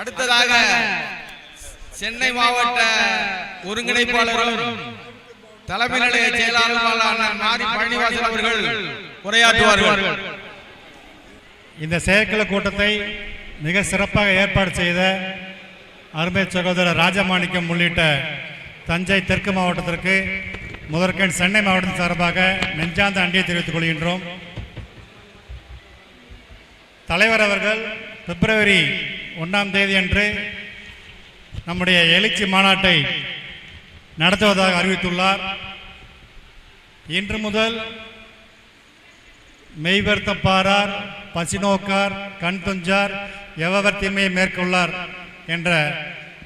அடுத்ததாக சென்னை மாவட்ட ஒருங்கிணைப்பாளரும் தலைமை நிலைய செயலாளருமான மாரி பழனிவாசன் அவர்கள் உரையாற்றுவார்கள். இந்த செயற்குழு கூட்டத்தை மிக சிறப்பாக ஏற்பாடு செய்த அருமை சகோதரர் ராஜமாணிக்கம் உள்ளிட்ட தஞ்சை தெற்கு மாவட்டத்திற்கு முதற்கண் சென்னை மாவட்டத்தின் சார்பாக நெஞ்சார்ந்த அண்டியை தெரிவித்துக் கொள்கின்றோம். தலைவர் அவர்கள் பிப்ரவரி ஒன்றாம் தேதி அன்று நம்முடைய எழுச்சி மாநாட்டை நடத்துவதாக அறிவித்துள்ளார். இன்று முதல் மெய்வர்த்தப்பாரார் பசிநோக்கார் கண் துஞ்சார் எவர் தீமையை மேற்கொள்ளார் என்ற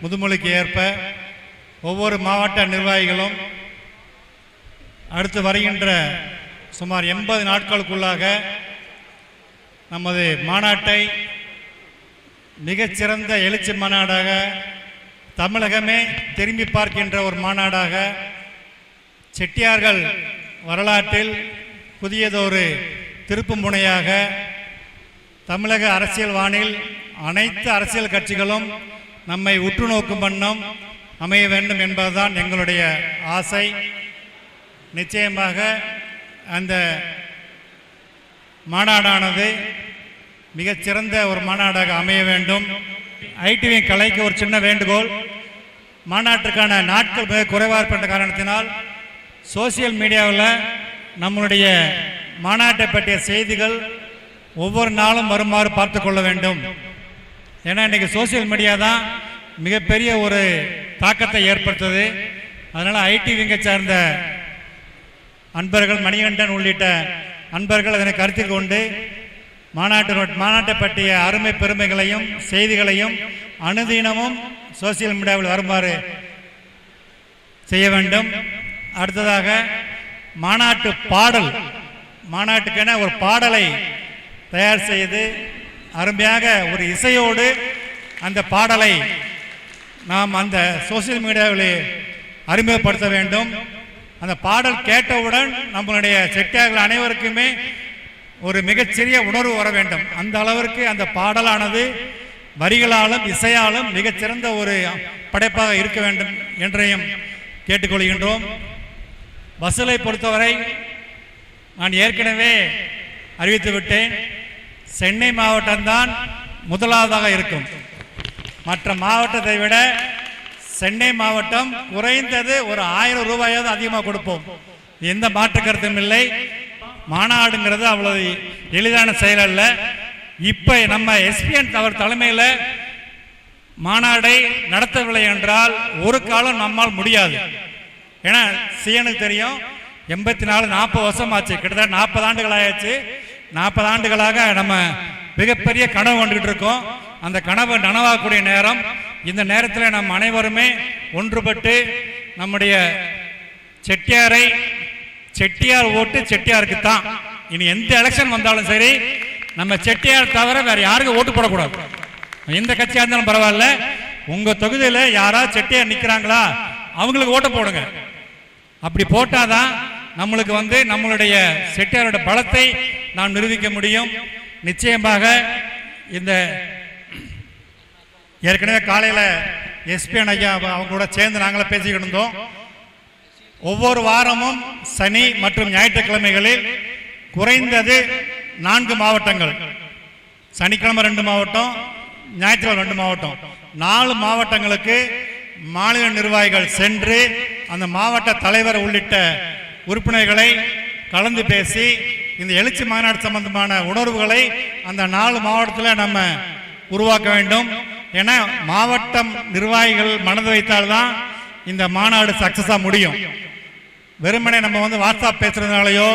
முதுமொழிக்கு ஏற்ப ஒவ்வொரு மாவட்ட நிர்வாகிகளும் அடுத்து வருகின்ற சுமார் எண்பது நாட்களுக்குள்ளாக நமது மாநாட்டை மிகச்சிறந்த எழுச்சி மாநாடாக தமிழகமே திரும்பி பார்க்கின்ற ஒரு மாநாடாக செட்டியார்கள் வரலாற்றில் புதியதொரு திருப்பு முனையாக தமிழக அரசியல் வானில் அனைத்து அரசியல் கட்சிகளும் நம்மை உற்று நோக்கும் வண்ணம் அமைய வேண்டும் என்பதுதான் எங்களுடைய ஆசை. நிச்சயமாக அந்த மாநாடானது மிகச்சிறந்த ஒரு மாநாடாக அமைய வேண்டும். ஐடிவி கலைக்கு ஒரு சின்ன வேண்டுகோள். மாநாட்டிற்கான நாட்கள் மிக குறைவாக இருக்கின்ற காரணத்தினால் சோசியல் மீடியாவில் நம்மளுடைய மாநாட்டை பற்றிய செய்திகள் ஒவ்வொரு நாளும் வருமாறு பார்த்து கொள்ள வேண்டும். ஏன்னா இன்றைக்கி சோசியல் மீடியா தான் மிகப்பெரிய ஒரு தாக்கத்தை ஏற்படுத்துது. அதனால் ஐடி விங்கை சார்ந்த அன்பர்கள் மணிகண்டன் உள்ளிட்ட அன்பர்கள் அதனை கருத்தில் கொண்டு மாநாட்டு மாநாட்டை பற்றிய அருமை பெருமைகளையும் செய்திகளையும் அனுதினமும் சோசியல் மீடியாவில் வருமாறு செய்ய வேண்டும். அடுத்ததாக மாநாட்டு பாடல் மாநாட்டுக்கென ஒரு பாடலை தயார் செய்து அருமையாக ஒரு இசையோடு அந்த பாடலை நாம் அந்த சோசியல் மீடியாவில் அறிமுகப்படுத்த வேண்டும். அந்த பாடல் கேட்டவுடன் நம்மளுடைய செட்டியார்கள் அனைவருக்குமே ஒரு மிகச்சிறிய உணர்வு வர வேண்டும். அந்த அளவிற்கு அந்த பாடலானது வரிகளாலும் இசையாலும் மிகச்சிறந்த ஒரு படைப்பாக இருக்க வேண்டும் என்றையும் கேட்டுக்கொள்கின்றோம். வசூலை பொறுத்தவரை நான் ஏற்கனவே அறிவித்து விட்டேன். சென்னை மாவட்டம்தான் முதலாவதாக இருக்கும். மற்ற மாவட்டத்தை விட சென்னை மாவட்டம் குறைந்தது ஒரு ஆயிரம் ரூபாயாவது அதிகமாக கொடுப்போம். எந்த மாற்று கருத்தும் இல்லை. மாநாடுங்கிறது அவ்வளவு எளிதான செயல் அல்ல. இப்போ நம்ம எஸ்பிஎன் அவர் தலைமையில் மாநாடை நடத்தவில்லை என்றால் ஒரு காலம் நம்மால் முடியாது. ஏன்னா சிஎனுக்கு தெரியும் எண்பத்தி நாலு நாற்பது வருஷம் ஆச்சு கிட்டத்தட்ட நாற்பது ஆண்டுகள் ஆயாச்சு. நாற்பது ஆண்டுகளாக நம்ம மிகப்பெரிய கனவு கொண்டுகிட்டு இருக்கோம். அந்த கனவு நனவாகக்கூடிய நேரம். இந்த நேரத்தில் நம் அனைவருமே ஒன்றுபட்டு நம்முடைய செட்டியாரை செட்டியார் ஓட்டு செட்டியாருக்கு தான் இனி எந்த எலெக்ஷன் வந்தாலும் சரி நம்ம செட்டியார் தவிர வேற யாருக்கும் ஓட்டு போடக்கூடாது. எந்த கட்சியாக இருந்தாலும் பரவாயில்ல. உங்க தொகுதியில் யாராவது செட்டியார் நிற்கிறாங்களா அவங்களுக்கு ஓட்டு போடுங்க. அப்படி போட்டாதான் நம்மளுக்கு வந்து நம்மளுடைய செட்டியாரோட பலத்தை நாம் நிரூபிக்க முடியும். நிச்சயமாக இந்த ஏற்கனவே காலையில் எஸ்பிஎன் ஐயா அவங்க கூட சேர்ந்து நாங்களே பேசிக்கிட்டு இருந்தோம். ஒவ்வொரு வாரமும் சனி மற்றும் ஞாயிற்றுக்கிழமைகளில் குறைந்தது நான்கு மாவட்டங்கள். சனிக்கிழமை ரெண்டு மாவட்டம் ஞாயிற்றுக்கிழமை ரெண்டு மாவட்டம். நாலு மாவட்டங்களுக்கு மாநில நிர்வாகிகள் சென்று அந்த மாவட்ட தலைவர் உள்ளிட்ட உறுப்பினர்களை கலந்து பேசி இந்த எழுச்சி மாநாடு சம்பந்தமான உணர்வுகளை அந்த நாலு மாவட்டத்தில் நம்ம உருவாக்க வேண்டும். ஏன்னா மாவட்டம் நிர்வாகிகள் மனது வைத்தால்தான் இந்த மாநாடு சக்சஸாக முடியும். வெறுமனே நம்ம வந்து வாட்ஸ்அப் பேசுறதுனாலயோ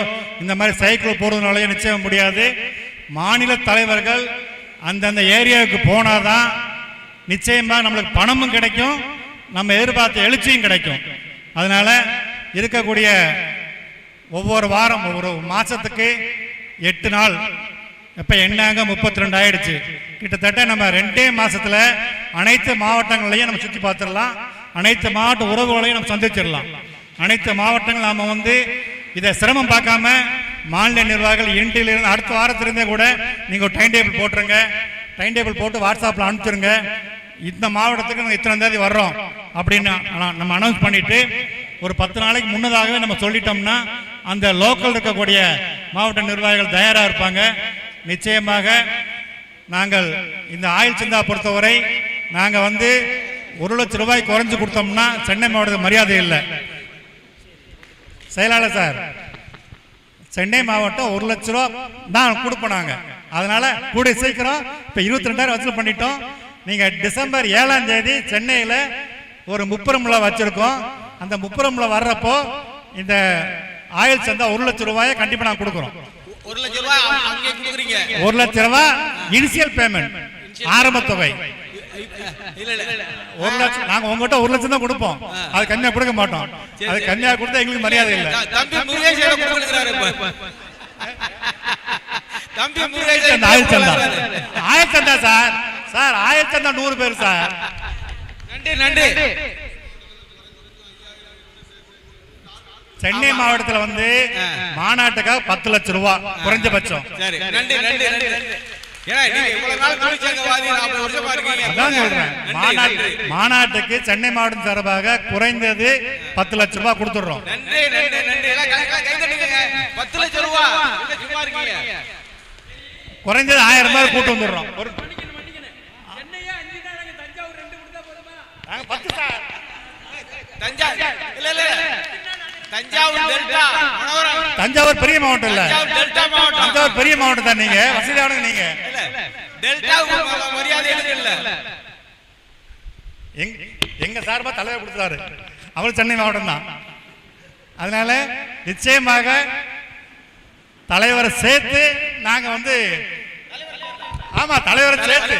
இந்த மாதிரி சைக்கிள் போடுறதுனாலயோ நிச்சயம் முடியாது. மாநில தலைவர்கள் அந்தந்த ஏரியாவுக்கு போனாதான் நிச்சயமாக நம்மளுக்கு பணமும் கிடைக்கும் நம்ம எதிர்பார்த்த எழுச்சியும் கிடைக்கும். அதனால இருக்கக்கூடிய ஒவ்வொரு வாரம் ஒவ்வொரு மாசத்துக்கு எட்டு நாள். இப்போ எண்ணாங்க முப்பத்தி ரெண்டு ஆயிடுச்சு. கிட்டத்தட்ட நம்ம ரெண்டே மாசத்துல அனைத்து மாவட்டங்களையும் நம்ம சுற்றி பார்த்துடலாம். அனைத்து மாவட்ட உறவுகளையும் நம்ம சந்திச்சிடலாம். அனைத்து மாவட்டங்கள் நாம் வந்து இதை சிரமம் பார்க்காம மாநில நிர்வாகிகள் இன்றிலிருந்து அடுத்த வாரத்திலிருந்தே கூட நீங்கள் ஒரு டைம் டேபிள் போட்டுருங்க. டைம் டேபிள் போட்டு வாட்ஸ்அப்பில் அனுப்பிச்சிருங்க. இந்த மாவட்டத்துக்கு நாங்கள் இத்தனை தேதி வர்றோம் அப்படின்னு நம்ம அனௌன்ஸ் பண்ணிட்டு ஒரு பத்து நாளைக்கு முன்னதாகவே நம்ம சொல்லிட்டோம்னா அந்த லோக்கல் இருக்கக்கூடிய மாவட்ட நிர்வாகிகள் தயாராக இருப்பாங்க. நிச்சயமாக நாங்கள் இந்த ஆயுள் சந்தா பொறுத்தவரை நாங்கள் வந்து ஒரு லட்சம் ரூபாய் குறைஞ்சு கொடுத்தோம்னா சென்னை மாவட்டத்துக்கு மரியாதை இல்லை. செயலாளர் சார் சென்னை மாவட்டம் ஒரு லட்ச ரூபா தான் கொடுப்போம் நாங்க அதனால கூடிய சீக்கிரம் இப்போ இருபத்தி ரெண்டாயிரம் வசூல் பண்ணிட்டோம். நீங்க டிசம்பர் ஏழாம் தேதி சென்னையில் ஒரு முப்புறமுல வச்சிருக்கோம். அந்த முப்புறமுல வர்றப்போ இந்த ஆயில் சந்தா ஒரு லட்சம் ரூபாயை கண்டிப்பாக நான் கொடுக்குறோம். ஒரு ரூபாய் கொடுக்குறீங்க. ஒரு லட்சம் ரூபாய் இனிஷியல் பேமெண்ட் ஆரம்ப தொகை. ஒரு லட்சம் நாங்க உங்ககிட்ட ஒரு லட்சம் தான் கொடுப்போம். அது கம்மியா கொடுக்க மாட்டோம். அது கம்மியா கொடுத்தா எங்களுக்கு மரியாதை இல்லை. தம்பி முருகேஷ் எவ்வளவு கொடுக்குறாரு இப்ப. தம்பி முருகேஷ் அந்த ஆயில் சந்தா ஆயில் சந்தா சார். சார் ஆயில் சந்தா நூறு பேர் சார். நன்றி நன்றி. சென்னை மாவட்டத்துல வந்து மாநாட்டுக்காக பத்து லட்சம் ரூபாய் குறைஞ்சபட்சம். மாநாட்டுக்கு சென்னை மாவட்டம் சார்பாக குறைந்தது பத்து லட்சம் ரூபாய் கொடுத்துடுறோம். நன்றி நன்றி நன்றி. எல்லாம் கை- கை- கை தட்டுங்க பத்து லட்சம் ரூபா. என்ன சும்மா இருக்கீங்க? குறைஞ்சது ஆயிரம் ரூபாய் கூட்டு வந்துடுறோம். தஞ்சாவூர் இல்ல இல்ல தஞ்சாவூர் டெல்டா. மனோரம். தஞ்சாவூர் பெரிய மாவட்டம் இல்ல. தஞ்சாவூர் டெல்டா மாவட்டம். தஞ்சாவூர் பெரிய மாவட்டம் தான் நீங்க. வசதியானவங்க நீங்க. டெல்டாவுக்கு மரியாதை எதுவும் இல்ல. எங்க சார்பா தலைவர் கொடுத்தாரு அவர் சென்னை மாவட்டம் தான். அதனால நிச்சயமாக தலைவரை சேர்த்து நாங்க வந்து ஆமா தலைவரை சேர்த்து.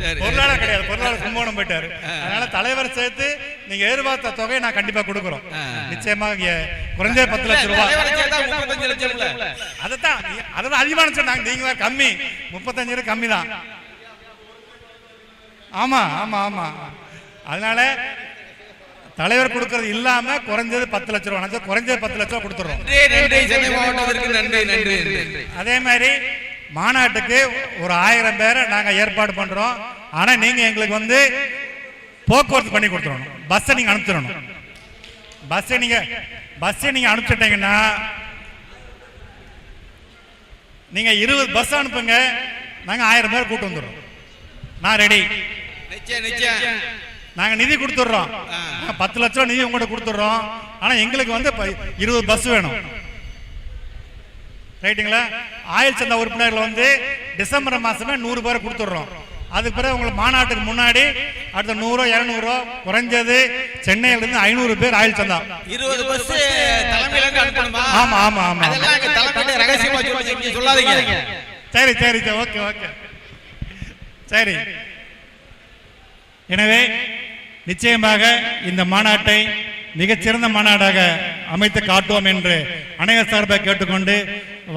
சரி. பொருளாளர் கிடையாது பொருளாளர் கும்பகோணம் போயிட்டாரு. அதனால தலைவரை சேர்த்து நீங்க எதிர்பார்த்த தொகையை நான் கண்டிப்பா கொடுக்குறோம். நிச்சயமாக இங்க குறைஞ்சது பத்து லட்சம் ரூபாய் அதைத்தான் அதெல்லாம் அதிகமான சொன்னாங்க. நீங்க கம்மி. முப்பத்தஞ்சு ரூபாய் கம்மி தான். ஆமா ஆமா ஆமா. அதனால தலைவர் கொடுக்கறது இல்லாம குறைஞ்சது பத்து லட்சம் ரூபா. குறைஞ்சது பத்து லட்சம் ரூபா கொடுத்துறோம் அதே மாதிரி மாநாட்டுக்கு ஒரு ஆயிரம் பேரை நாங்க ஏற்பாடு பண்றோம். ஆனா நீங்க எங்களுக்கு வந்து போக்குவரத்து பண்ணி கொடுத்துடணும். பஸ்ஸை நீங்க அனுப்பிச்சிடணும். பஸ்ஸை நீங்க பஸ்ஸை நீங்க அனுப்பிச்சிட்டீங்கன்னா நீங்க இருபது பஸ் அனுப்புங்க. நாங்க ஆயிரம் பேர் கூட்டு வந்துடுறோம். நான் ரெடி நிச்சயம் நிச்சயம். நாங்க நிதி கொடுத்துட்றோம். பத்து லட்சம் நிதி உங்கள்கிட்ட கொடுத்துட்றோம். ஆனா எங்களுக்கு வந்து இருபது பஸ் வேணும். ரைட்டுங்களா ஆயுள் சந்தா உறுப்பினர்கள் வந்து டிசம்பர் மாசமே நூறு பேர் கொடுத்துட்றோம். அதுக்கு பிறகு உங்களுக்கு மாநாட்டுக்கு முன்னாடி அடுத்த நூறோ இரநூறோ குறைஞ்சது சென்னையிலிருந்து ஐநூறு பேர் ஆயுள் சந்தா. இருபது பஸ் தலைமையில இருந்து ஆமா ஆமா ஆமா சொல்லாதீங்க. சரி சரி சரி ஓகே ஓகே. சரி. எனவே நிச்சயமாக இந்த மாநாட்டை மிகச்சிறந்த மாநாடாக அமைத்து காட்டுவோம் என்று அனைவர் சார்பாக கேட்டுக்கொண்டு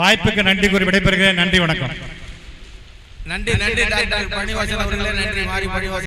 வாய்ப்புக்கு நன்றி கூறி விடைபெறுகிறேன். நன்றி வணக்கம். நன்றி நன்றி டாக்டர். பணிவாசன் அவர்களே நன்றி. மாறி பணிவாசன்